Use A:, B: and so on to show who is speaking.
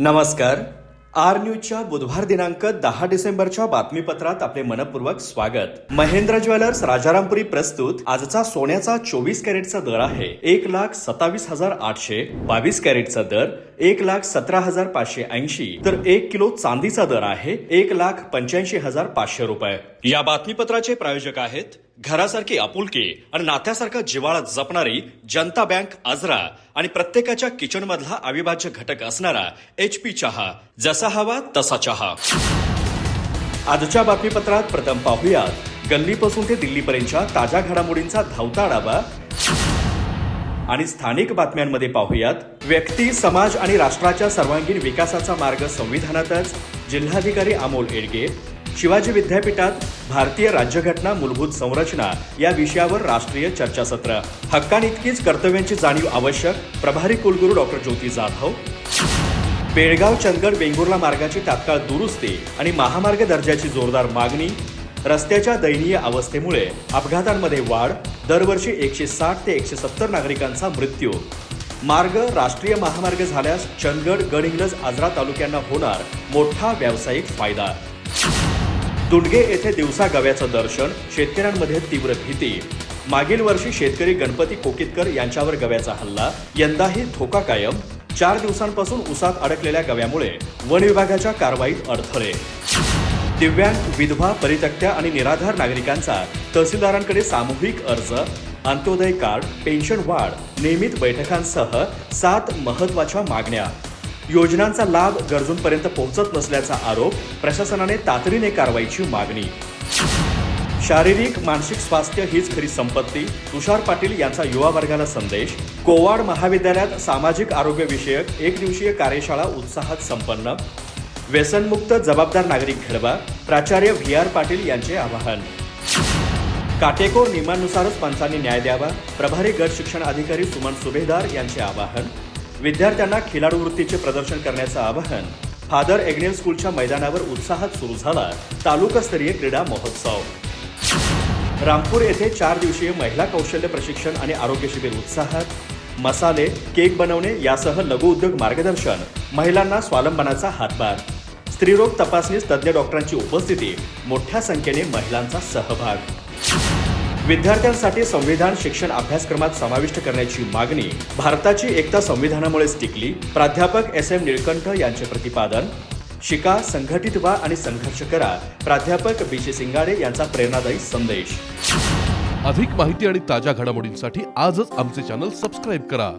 A: नमस्कार. आर न्यूजच्या बुधवार दिनांक दहा डिसेंबरच्या बातमीपत्रात आपले मनपूर्वक स्वागत. महेंद्र ज्वेलर्स राजारामपुरी प्रस्तुत. आजचा सोन्याचा चोवीस कॅरेटचा दर आहे. एक लाख सत्तावीस हजार आठशे बावीस कॅरेटचा दर. एक लाख सतरा हजार पाचशे ऐंशी. तर एक किलो चांदीचा दर आहे एक लाख पंच्याऐंशी हजार पाचशे रुपये. या बातमीपत्राचे प्रायोजक आहेत घरासारखी आपुलकी आणि नात्यासारखा जिवाळा जपणारी जनता बँक आजरा आणि प्रत्येकाच्या किचन मधला अविभाज्य घटक असणारा एच पी चहा. जसा हवा तसा चहा. आजच्या बातमीपत्रात प्रथम पाहूयात. गल्लीपासून ते दिल्लीपर्यंतच्या ताज्या घडामोडींचा धावता आढावा आणि स्थानिक बातम्यांमध्ये पाहूयात व्यक्ती समाज आणि राष्ट्राच्या सर्वांगीण विकासाचा मार्ग संविधानातच जिल्हाधिकारी अमोल एडगे शिवाजी विद्यापीठात भारतीय राज्यघटना मूलभूत संरचना या विषयावर राष्ट्रीय चर्चासत्र. हक्कांइतकीच कर्तव्यांची जाणीव आवश्यक प्रभारी कुलगुरू डॉक्टर ज्योती जाधव. बेळगाव चंदगड वेंगुर्ला मार्गाची तात्काळ दुरुस्ती आणि महामार्ग दर्जाची जोरदार मागणी रस्त्याच्या दयनीय अवस्थेमुळे अपघातांमध्ये वाढ दरवर्षी एकशे साठ ते एकशे सत्तर नागरिकांचा मृत्यू मार्ग राष्ट्रीय महामार्ग झाल्यास चंदगड गडहिंग्लज आजरा तालुक्यांना होणार मोठा व्यावसायिक फायदा. दुंडगे येथे दिवसा गव्याचं दर्शन शेतकऱ्यांमध्ये तीव्र भीती. मागील वर्षी शेतकरी गणपती कोकितकर यांच्यावर गव्याचा हल्ला यंदाही धोका कायम. चार दिवसांपासून उसात अडकलेल्या गव्यामुळे वन विभागाच्या कारवाईत अडथळे. दिव्यांग विधवा परित्यक्त्या आणि निराधार नागरिकांचा तहसीलदारांकडे सामूहिक अर्ज अंत्योदय कार्ड पेन्शन वाढ नियमित बैठकांसह सात महत्त्वाच्या मागण्या. योजनांचा लाभ गरजूंपर्यंत पोहोचत नसल्याचा आरोप प्रशासनाने तातडीने कारवाईची मागणी. शारीरिक मानसिक स्वास्थ्य हीच खरी संपत्ती तुषार पाटील यांचा युवा वर्गाला संदेश. कोवाड महाविद्यालयात सामाजिक आरोग्य विषयक एक दिवसीय कार्यशाळा उत्साहात संपन्न. व्यसनमुक्त जबाबदार नागरिक घडवा प्राचार्य व्ही आर पाटील यांचे आवाहन. काटेकोर नियमानुसारच पंचांनी न्याय द्यावा. प्रभारी गट शिक्षण अधिकारी सुमन सुभेदार यांचे आवाहन. विद्यार्थ्यांना खिलाडू वृत्तीचे प्रदर्शन करण्याचं आवाहन. फादर एग्नेल स्कूलच्या मैदानावर उत्साहात सुरू झाला तालुकास्तरीय क्रीडा महोत्सव. रामपूर येथे चार दिवसीय महिला कौशल्य प्रशिक्षण आणि आरोग्य शिबिर उत्साहात. मसाले केक बनवणे यासह लघुउद्योग मार्गदर्शन. महिलांना स्वावलंबनाचा हातभार. स्त्रीरोग तपासणीस तज्ज्ञ डॉक्टरांची उपस्थिती. मोठ्या संख्येने महिलांचा सहभाग. विद्यार्थ्यांसाठी संविधान शिक्षण अभ्यासक्रमात समाविष्ट करण्याची मागणी भारताची एकता संविधानामुळेच टिकली. प्राध्यापक एस एम निळकंठ यांचे प्रतिपादन. शिका संघटित व्हा आणि संघर्ष करा. प्राध्यापक बी सी सिंगाडे यांचा प्रेरणादायी संदेश.
B: अधिक माहिती आणि ताज्या घडामोडींसाठी आजच आमचे चॅनल सबस्क्राईब करा.